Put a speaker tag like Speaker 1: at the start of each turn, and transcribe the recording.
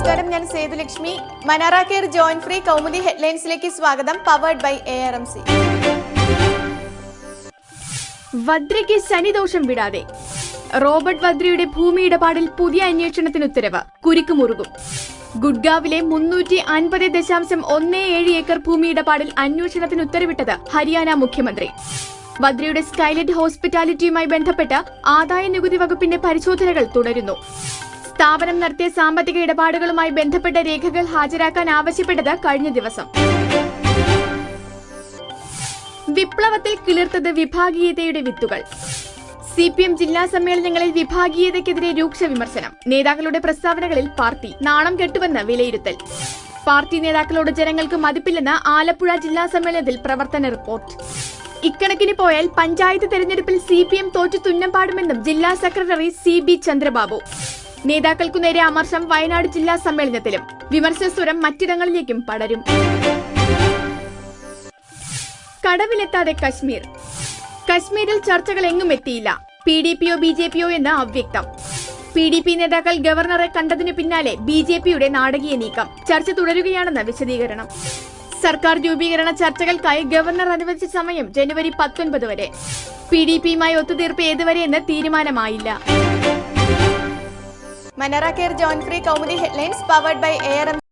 Speaker 1: നമസ്കാരം ഞാൻ Sethulakshmi. മനാറ care joint free Kaumudi ഹെഡ്ലൈൻസിലേക്ക് സ്വാഗതം powered by A R M C
Speaker 2: വദ്രയ്ക്ക് ശനിദോഷം വിടാതെ. റോബർട്ട് വദ്രയുടെ ഭൂമി ഇടപാടിൽ പുതിയ അന്വേഷണത്തിന് ഉത്തരവ്. കുരുക്ക് മുറുകും. ഗുഡ്ഗാവിലെ മുന്നൂറ്റി അൻപത് ദശാംശം ഒന്ന് ഏഴ് ഏക്കർ ഭൂമി ഇടപാടിൽ അന്വേഷണത്തിന് ഉത്തരവിട്ടത് ഹരിയാന മുഖ്യമന്ത്രി. വദ്രയുടെ സ്കൈലറ്റ് ഹോസ്പിറ്റാലിറ്റിയുമായി ബന്ധപ്പെട്ട് ആദായ നികുതി വകുപ്പിന്റെ പരിശോധനകൾ തുടരുന്നു. സ്ഥാപനം നടത്തിയ സാമ്പത്തിക ഇടപാടുകളുമായി ബന്ധപ്പെട്ട രേഖകൾ ഹാജരാക്കാൻ ആവശ്യപ്പെട്ടത് കഴിഞ്ഞ ദിവസം. വിപ്ലവത്തിൽ കിളിർത്തത് വിഭാഗീയതയുടെ വിത്തുകൾ. സി പി എം ജില്ലാ സമ്മേളനങ്ങളിൽ വിഭാഗീയതയ്ക്കെതിരെ രൂക്ഷ വിമർശനം. നേതാക്കളുടെ പ്രസ്താവനകളിൽ പാർട്ടി നാണം കെട്ടുവെന്ന് വിലയിരുത്തൽ. പാർട്ടി നേതാക്കളോട് ജനങ്ങൾക്ക് മതിപ്പില്ലെന്ന് ആലപ്പുഴ ജില്ലാ സമ്മേളനത്തിൽ പ്രവർത്തന റിപ്പോർട്ട്. ഇക്കണക്കിന് പോയാൽ പഞ്ചായത്ത് തെരഞ്ഞെടുപ്പിൽ സി പി എം തോറ്റു തുന്നം പാടുമെന്നും ജില്ലാ സെക്രട്ടറി സി ബി ചന്ദ്രബാബു. നേതാക്കൾക്കു നേരെ അമർഷം വയനാട് ജില്ലാ സമ്മേളനത്തിലും വിമർശന സ്വരം മറ്റിടങ്ങളിലേക്കും പടരും. കടവിലെത്താതെ കശ്മീർ. കശ്മീരിൽ ചർച്ചകൾ എങ്ങും എത്തിയില്ല. പി ഡി പിയോ ബി ജെ പിയോ എന്ന് അവ്യക്തം. പി ഡി പി നേതാക്കൾ ഗവർണറെ കണ്ടതിനു പിന്നാലെ ബി ജെ പിയുടെ നാടകീയ നീക്കം ചർച്ച തുടരുകയാണെന്ന് വിശദീകരണം. സർക്കാർ രൂപീകരണ ചർച്ചകൾക്കായി ഗവർണർ അനുവദിച്ച സമയം ജനുവരി പത്തൊൻപത് വരെ. പി ഡി പിയുമായി ഒത്തുതീർപ്പ് ഏതുവരെയെന്ന് തീരുമാനമായില്ല.
Speaker 1: Manara Care John Free Comedy Headlines powered by ARM.